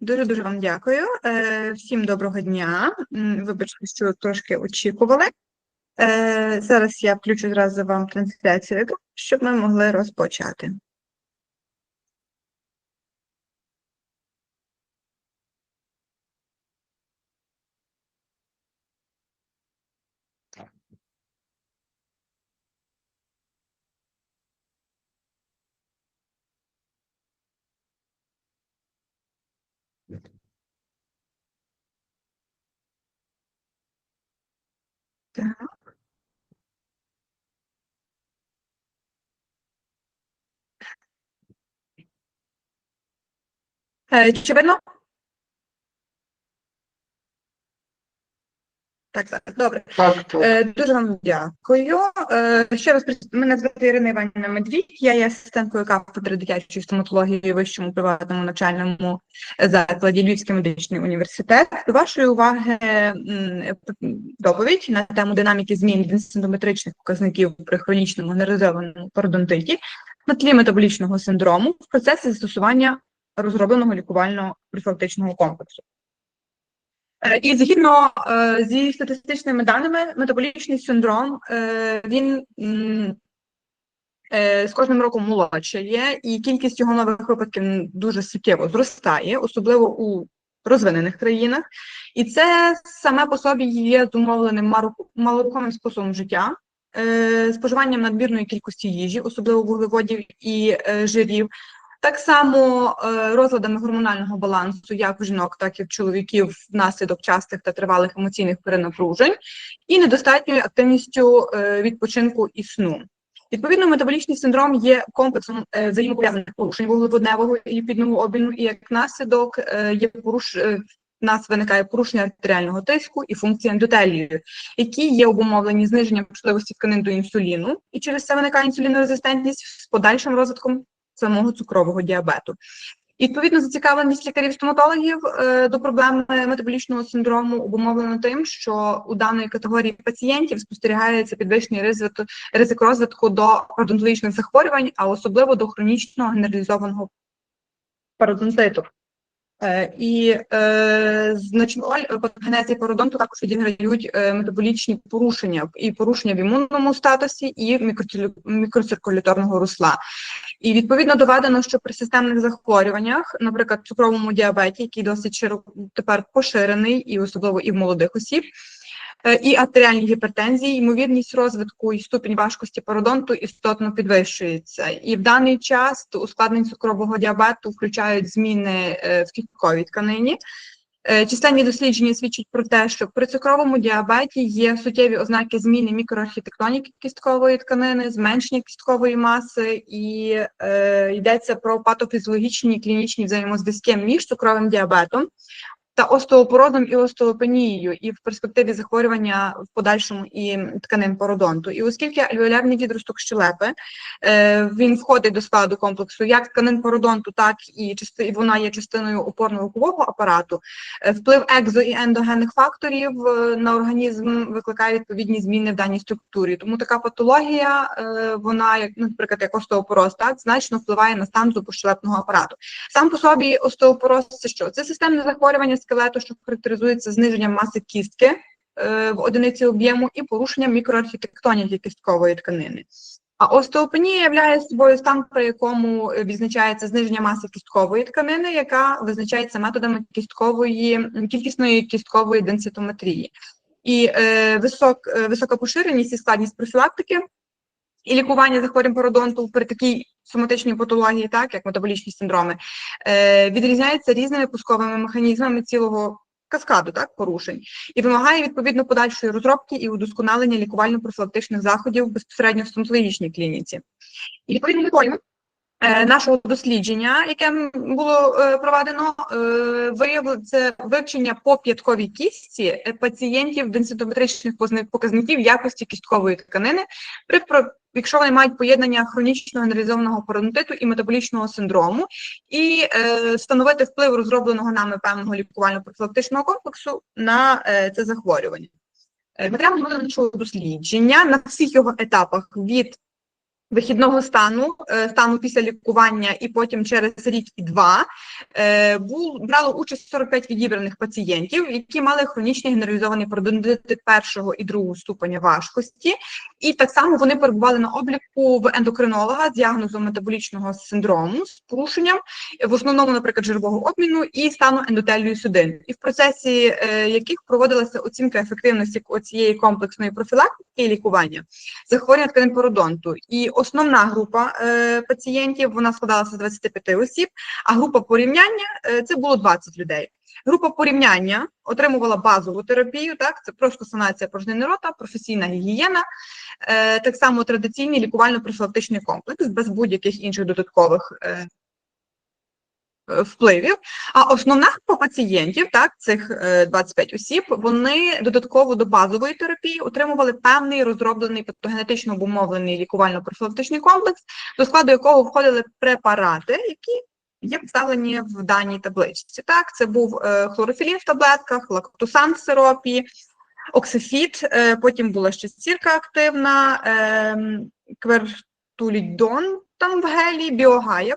Дуже дуже вам дякую. Е, Всім доброго дня. Вибачте, що трошки очікували. Е, Зараз я включу зразу вам трансляцію, щоб ми могли розпочати. Так. Е, Чи видно? Так, так, добре. Так, так. Е, Дуже вам дякую. Е, Ще раз мене звати Ірина Іванівна Медвідь. Я є асистенткою кафедри дитячої стоматології у вищому приватному навчальному закладі Львівський медичний університет. До вашої уваги доповідь на тему динаміки змін дensitoметричних показників при хронічному генералізованому пародонтиті на тлі метаболічного синдрому в процесі застосування розробленого лікувального профілактичного комплексу. Е, І згідно е, зі статистичними даними, метаболічний синдром е, він з кожним роком молодшає, і кількість його нових випадків дуже суттєво зростає, особливо у розвинених країнах. І це саме по собі є зумовленим малорухомим способом життя, споживанням надмірної кількості їжі, особливо вуглеводів і жирів. Так само е, розладами гормонального балансу, як у жінок, так і в чоловіків внаслідок частих та тривалих емоційних перенапружень, і недостатньою активністю е, відпочинку і сну. Відповідно, метаболічний синдром є комплексом е, взаємопов'язаних порушень вуглеводневого і ліпідного обміну, і як наслідок є поруш... в нас виникає порушення артеріального тиску і функції ендотелію, які є обумовлені зниженням чутливості тканин до інсуліну, і через це виникає інсулінорезистентність з подальшим розвитком самого цукрового діабету. І, Відповідно, зацікавленість лікарів-стоматологів е, до проблеми метаболічного синдрому обумовлено тим, що у даної категорії пацієнтів спостерігається підвищений ризик, ризик розвитку до пародонтологічних захворювань, а особливо до хронічного генералізованого пародонтиту. Е, І е, значну роль в патогенезії пародонту також відіграють е, метаболічні порушення і порушення в імунному статусі і мікроциркуляторного русла. І відповідно доведено, що при системних захворюваннях, наприклад, цукровому діабеті, який досить широко тепер поширений, і особливо і в молодих осіб, е, і артеріальній гіпертензії, ймовірність розвитку і ступінь важкості пародонту істотно підвищується. І в даний час ускладнень цукрового діабету включають зміни е, в кістковій тканині. Е, Численні дослідження свідчать про те, що при цукровому діабеті є суттєві ознаки зміни мікроархітектоніки кісткової тканини, зменшення кісткової маси, і е, йдеться про патофізіологічні клінічні взаємозв'язки між цукровим діабетом та остеопорозом і остеопенією, і в перспективі захворювання в подальшому і тканин пародонту. І оскільки альвеолярний відросток щелепи е, він входить до складу комплексу як тканин пародонту, так і части, вона є частиною опорно-рухового апарату. Е, Вплив екзо і ендогенних факторів е, на організм викликає відповідні зміни в даній структурі. Тому така патологія, вона, як ну, наприклад, як остеопороз, так значно впливає на стан зубощелепного апарату. Сам по собі остеопороз це що? Це системне захворювання скелету, що характеризується зниженням маси кістки е, в одиниці об'єму і порушенням мікроархітектоніки кісткової тканини. А остеопенія являє собою стан, при якому відзначається зниження маси кісткової тканини, яка визначається методами кісткової кількісної кісткової денситометрії. І е, висок, е, висока поширеність і складність профілактики і лікування захворювань пародонту при такій соматичній патології, так як метаболічні синдроми, е, відрізняється різними пусковими механізмами цілого каскаду так порушень і вимагає відповідно подальшої розробки і удосконалення лікувально-профілактичних заходів безпосередньо в стоматологічній клініці. І відповідно е, нашого дослідження, яке було е, проведено, е, виявило це вивчення по п'ятковій кістці е, пацієнтів денситометричних показників якості кісткової тканини при якщо вони мають поєднання хронічного генералізованого пародонтиту і метаболічного синдрому, і е, встановити вплив розробленого нами певного лікувально-профілактичного комплексу на е, це захворювання. Е, Матеріал нашого дослідження на всіх його етапах від вихідного стану, е, стану після лікування і потім через рік і два, е, бул, брало участь 45 відібраних пацієнтів, які мали хронічний генералізований пародонтит першого і другого ступеня важкості. І так само вони перебували на обліку в ендокринолога з діагнозом метаболічного синдрому з порушенням, в основному, наприклад, жирового обміну і стану ендотелію судин. І в процесі е, яких проводилася оцінка ефективності цієї комплексної профілактики і лікування захворювання тканин пародонту. І основна група е, пацієнтів вона складалася з 25 осіб, а група порівняння е, це було 20 людей. Група порівняння отримувала базову терапію, так це просто санація порожнини рота, професійна гігієна, е, так само традиційний лікувально-профілактичний комплекс без будь-яких інших додаткових е, впливів. А основна група пацієнтів, так, цих е, 25 осіб, вони додатково до базової терапії отримували певний розроблений патогенетично обумовлений лікувально-профілактичний комплекс, до складу якого входили препарати, які є представлені в даній табличці. Так, це був е, хлорофілін в таблетках, лактусан в сиропі, оксифіт, е, потім була ще стірка активна, е, квертулідон там в гелі, біогая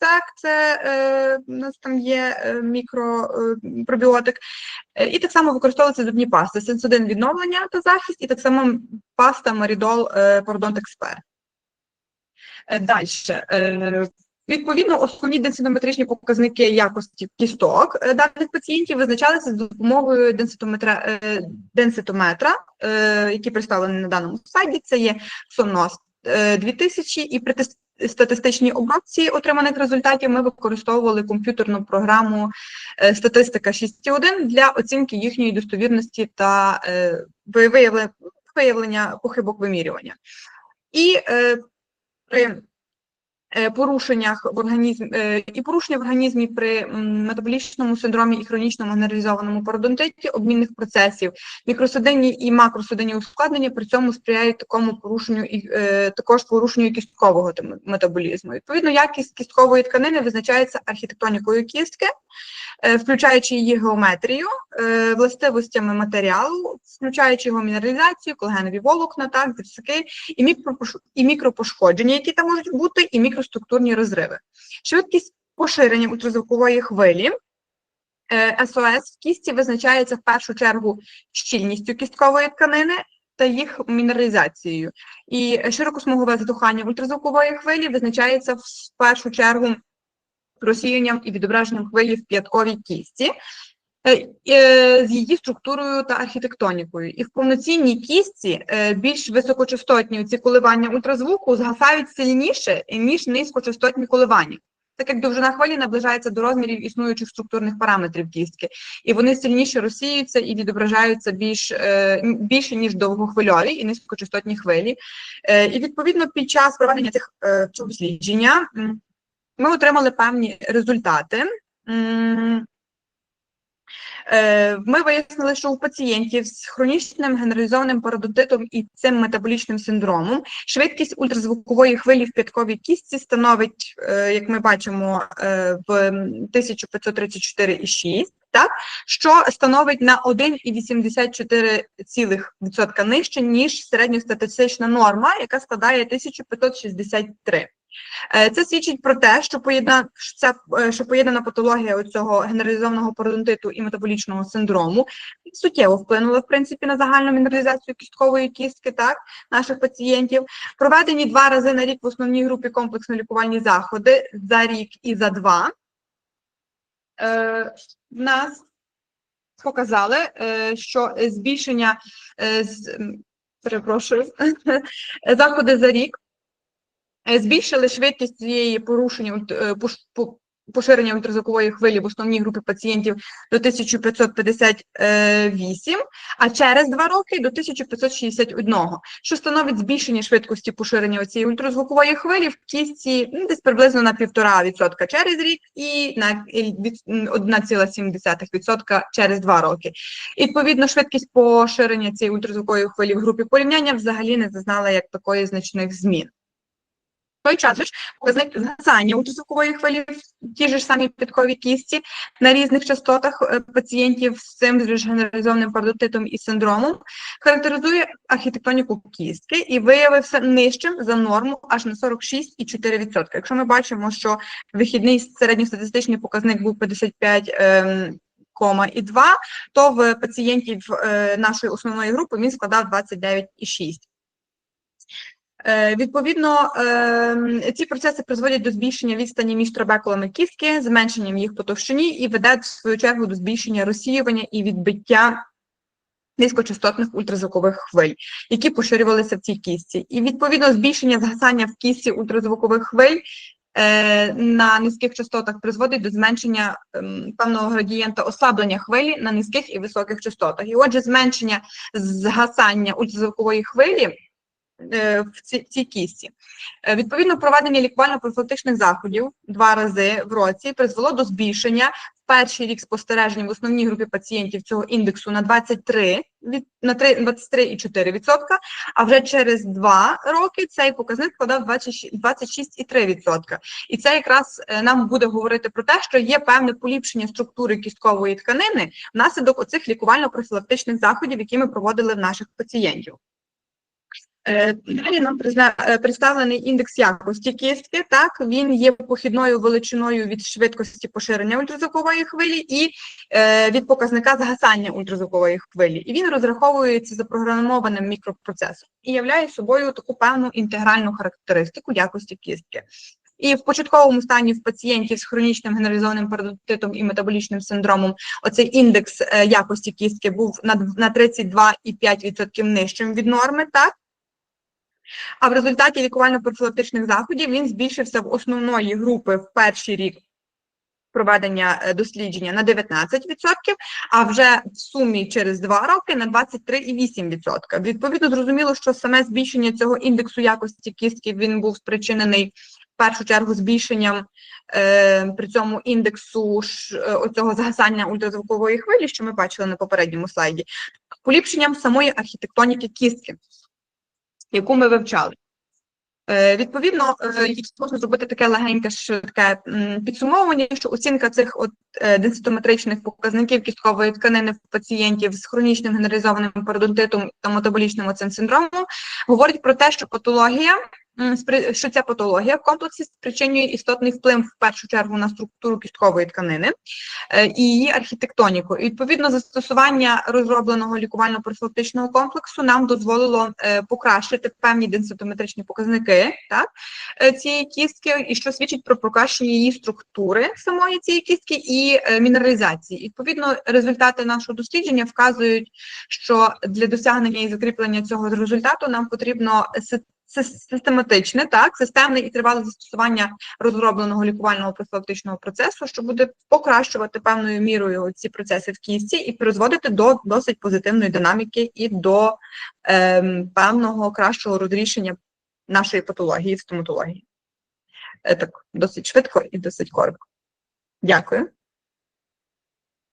так, це е, у нас там є е, мікропробіотик. Е, і так само використовуються зубні пасти, сенсодин відновлення та захист, і так само паста Марідол е, Пародонт Експерт. Далі. Е, Відповідно, основні денситометричні показники якості кісток е, даних пацієнтів визначалися з допомогою денситометра, е, денситометра, е, який представлений на даному слайді. Це є СОНОС 2000, і при статистичній обробці отриманих результатів ми використовували комп'ютерну програму Статистика 6.1 для оцінки їхньої достовірності та виявлення, виявлення похибок вимірювання. І при Е, порушеннях в організмі е, і порушення в організмі при метаболічному синдромі і хронічному генералізованому пародонтиті обмінних процесів, мікросудинні і макросудинні ускладнення при цьому сприяють такому порушенню і е, також порушенню кісткового метаболізму. Відповідно, якість кісткової тканини визначається архітектонікою кістки, включаючи її геометрію, властивостями матеріалу, включаючи його мінералізацію, колагенові волокна, так, зв'язки і, мікропошкодження, які там можуть бути, і мікроструктурні розриви. Швидкість поширення ультразвукової хвилі. СОС в кісті визначається в першу чергу щільністю кісткової тканини та їх мінералізацією. І широкосмугове затухання ультразвукової хвилі визначається в першу чергу розсіянням і відображенням хвилі в п'ятковій кісті. Е, з її структурою та архітектонікою. І в повноцінній кістці е, більш високочастотні ці коливання ультразвуку згасають сильніше, ніж низькочастотні коливання. Так як довжина хвилі наближається до розмірів існуючих структурних параметрів кістки, і вони сильніше розсіюються і відображаються більш е, більше ніж довгохвильові і низькочастотні хвилі. І відповідно під час проведення цих дослідження ми отримали певні результати. Е, ми вияснили, що у пацієнтів з хронічним генералізованим пародонтитом і цим метаболічним синдромом швидкість ультразвукової хвилі в п'ятковій кістці становить, е, як ми бачимо, е, в 1534,6, так, що становить на 1,84% нижче, ніж середньостатистична норма, яка складає 1563. Е, це свідчить про те, що поєднана що, е, поєднана патологія цього генералізованого пародонтиту і метаболічного синдрому суттєво вплинула в принципі на загальну мінералізацію кісткової кістки, так наших пацієнтів. Проведені два рази на рік в основній групі комплексно-лікувальні заходи за рік і за два. Е, нас показали, е, що збільшення е, перепрошую заходи за рік. Е, збільшили швидкість цієї порушення е, поширення ультразвукової хвилі в основній групі пацієнтів до 1558, а через два роки до 1561, що становить збільшення швидкості поширення цієї ультразвукової хвилі в кістці ну, десь приблизно на 1,5% через рік і на 1,7% через два роки. І, відповідно, швидкість поширення цієї ультразвукової хвилі в групі порівняння взагалі не зазнала як такої значних змін. Той час ж показник згасання ультразвукової хвилі в тій ж самій підковій кісті на різних частотах е, пацієнтів з цим ж генералізованим парадотитом і синдромом характеризує архітектоніку кістки і виявився нижчим за норму аж на 46,4%. Якщо ми бачимо, що вихідний середньостатистичний показник був 55 ем, кома і 2, то в пацієнтів е, нашої основної групи він складав 29,6. Е, Відповідно, е, ці процеси призводять до збільшення відстані між трабекулами кістки, зменшенням їх по товщині і ведуть, в свою чергу, до збільшення розсіювання і відбиття низькочастотних ультразвукових хвиль, які поширювалися в цій кістці. І, відповідно, збільшення згасання в кістці ультразвукових хвиль е, на низьких частотах призводить до зменшення ем, певного градієнта ослаблення хвилі на низьких і високих частотах. І отже, зменшення згасання ультразвукової хвилі в цій, кісті. Е, Відповідно, проведення лікувально-профілактичних заходів два рази в році призвело до збільшення в перший рік спостережень в основній групі пацієнтів цього індексу на 23, від, на 3 23,4%, а вже через два роки цей показник складав 26 26,3%. І це якраз е, нам буде говорити про те, що є певне поліпшення структури кісткової тканини внаслідок оцих лікувально-профілактичних заходів, які ми проводили в наших пацієнтів. Е, Далі нам е, представлений індекс якості кістки. Так, він є похідною величиною від швидкості поширення ультразвукової хвилі і е, від показника згасання ультразвукової хвилі. І він розраховується запрограмованим мікропроцесом і являє собою таку певну інтегральну характеристику якості кістки. І в початковому стані в пацієнтів з хронічним генералізованим парадотитом і метаболічним синдромом оцей індекс якості кістки був на 32,5% нижчим від норми, так? А в результаті лікувально-профілактичних заходів він збільшився в основної групи в перший рік проведення е, дослідження на 19%, а вже в сумі через два роки на 23,8%. Відповідно, зрозуміло, що саме збільшення цього індексу якості кістки він був спричинений в першу чергу збільшенням е, при цьому індексу ж, е, оцього згасання ультразвукової хвилі, що ми бачили на попередньому слайді, поліпшенням самої архітектоніки кістки яку ми вивчали. Е, Відповідно, е, можна зробити таке легеньке таке підсумовування, що оцінка цих от е, денситометричних показників кісткової тканини в пацієнтів з хронічним генералізованим пародонтитом та метаболічним оцим синдромом говорить про те, що патологія, що ця патологія в комплексі спричинює істотний вплив в першу чергу на структуру кісткової тканини е, і її архітектоніку. І, відповідно, застосування розробленого лікувально-профілактичного комплексу нам дозволило е, покращити певні денситометричні показники так, е, цієї кістки, і що свідчить про покращення її структури самої цієї кістки і мінералізації. Відповідно, результати нашого дослідження вказують, що для досягнення і закріплення цього результату нам потрібно систематичне, так, системне і тривале застосування розробленого лікувального профілактичного процесу, що буде покращувати певною мірою ці процеси в кістці і призводити до досить позитивної динаміки і до ем, певного кращого розрішення нашої патології стоматології. Е, Так, досить швидко і досить коротко. Дякую.